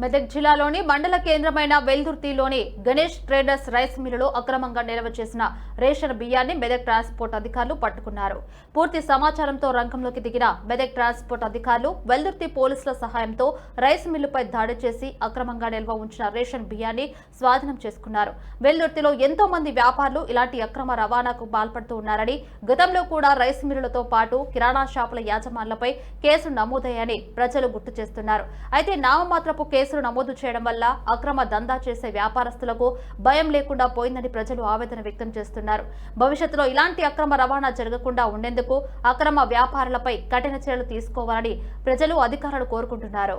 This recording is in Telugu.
మెదక్ జిల్లాలోని మండల కేంద్రమైన వెల్దుర్తిలోని గణేష్ ట్రేడర్స్ రైస్ మిల్లులో అక్రమంగా నిల్వ చేసిన రేషన్ బియ్యాన్ని మెదక్ ట్రాన్స్పోర్ట్ అధికారులు పట్టుకున్నారు. పూర్తి సమాచారంతో రంగంలోకి దిగిన మెదక్ ట్రాన్స్పోర్ట్ అధికారులు వెల్దుర్తి పోలీసుల సహాయంతో రైస్ మిల్లుపై దాడి చేసి అక్రమంగా నిల్వ ఉంచిన రేషన్ బియ్యాన్ని స్వాధీనం చేసుకున్నారు. వెల్దుర్తిలో ఎంతో మంది వ్యాపారులు ఇలాంటి అక్రమ రవాణాకు పాల్పడుతూ ఉన్నారని గతంలో కూడా రైస్ మిల్లులతో పాటు కిరాణా షాపుల యాజమాన్లపై కేసు నమోదయ్యాయని ప్రజలు గుర్తు చేస్తున్నారు. అయితే నామమాత్రపు కేసు కేసులు నమోదు చేయడం వల్ల అక్రమ దందా చేసే వ్యాపారస్తులకు భయం లేకుండా పోయిందని ప్రజలు ఆవేదన వ్యక్తం చేస్తున్నారు. భవిష్యత్తులో ఇలాంటి అక్రమ రవాణా జరగకుండా ఉండేందుకు అక్రమ వ్యాపారులపై కఠిన చర్యలు తీసుకోవాలని ప్రజలు అధికారులు కోరుకుంటున్నారు.